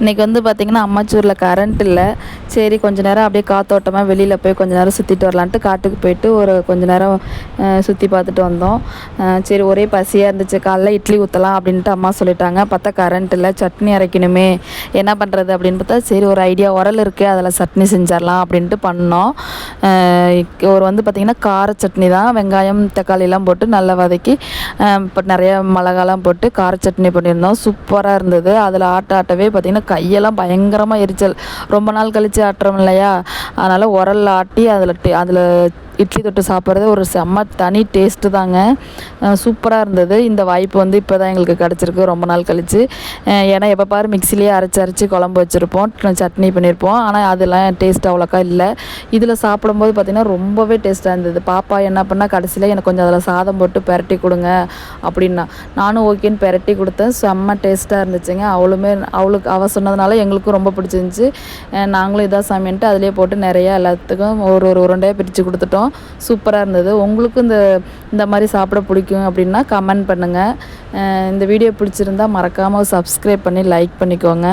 இன்றைக்கி வந்து பார்த்திங்கன்னா அம்மாச்சூரில் கரண்ட் இல்லை. சரி கொஞ்ச நேரம் அப்படியே காத்தோட்டமாக வெளியில் போய் கொஞ்ச நேரம் சுற்றிட்டு வரலான்ட்டு காட்டுக்கு போயிட்டு ஒரு கொஞ்ச நேரம் சுற்றி பார்த்துட்டு வந்தோம். சரி ஒரே பசியாக இருந்துச்சு. காலைல இட்லி ஊற்றலாம் அப்படின்ட்டு அம்மா சொல்லிட்டாங்க. பார்த்தா கரண்ட் இல்லை சட்னி அரைக்கணுமே. என்ன பண்ணுறது அப்படின்னு பார்த்தா சரி ஒரு ஐடியா உரல் இருக்குது அதில் சட்னி செஞ்சிடலாம் அப்படின்ட்டு பண்ணோம். ஒரு வந்து பார்த்திங்கன்னா கார சட்னி தான். வெங்காயம் தக்காளிலாம் போட்டு நல்லா வதக்கி இப்போ நிறைய மிளகாலாம் போட்டு கார சட்னி பண்ணியிருந்தோம். சூப்பராக இருந்தது. அதில் ஆட்ட ஆட்டவே பார்த்திங்கன்னா கையெல்லாம் பயங்கரமாக எரிச்சல். ரொம்ப நாள் கழித்து ஆட்டுறோம் இல்லையா? அதனால் உரல்ல ஆட்டி அதில் அதில் இட்லி தொட்டு சாப்பிட்றது ஒரு செம்ம தனி டேஸ்ட்டு தாங்க. சூப்பராக இருந்தது. இந்த வாய்ப்பு வந்து இப்போ தான் எங்களுக்கு கிடச்சிருக்கு. ரொம்ப நாள் கழித்து ஏன்னா எப்போ பாரு மிக்சிலேயே அரைச்சி அரைச்சி குழம்பு வச்சுருப்போம். சட்னி பண்ணியிருப்போம் ஆனால் அதெல்லாம் டேஸ்ட் அவ்வளோக்கா இல்லை. இதில் சாப்பிடும்போது பார்த்திங்கன்னா ரொம்பவே டேஸ்ட்டாக இருந்தது. பாப்பா என்ன பண்ணால் கடைசியில் எனக்கு கொஞ்சம் அதில் சாதம் போட்டு பெரட்டி கொடுங்க அப்படின்னா. நானும் ஓகேன்னு பெரட்டி கொடுத்தேன். செம்ம டேஸ்ட்டாக இருந்துச்சுங்க. அவளுமே அவளுக்கு அவள் சொன்னதுனால எங்களுக்கும் ரொம்ப பிடிச்சிருந்துச்சி. நாங்களும் இதாக சமையன்ட்டு அதிலே போட்டு நிறையா எல்லாத்துக்கும் ஒரு ஒரு உருண்டையாக பிரித்து கொடுத்துட்டோம். சூப்பராக இருந்தது. உங்களுக்கும் இந்த இந்த மாதிரி சாப்பிட பிடிக்கும் அப்படின்னா கமெண்ட் பண்ணுங்கள் இந்த வீடியோ பிடிச்சிருந்தா மறக்காமல் சப்ஸ்கிரைப் பண்ணி லைக் பண்ணிக்கோங்க.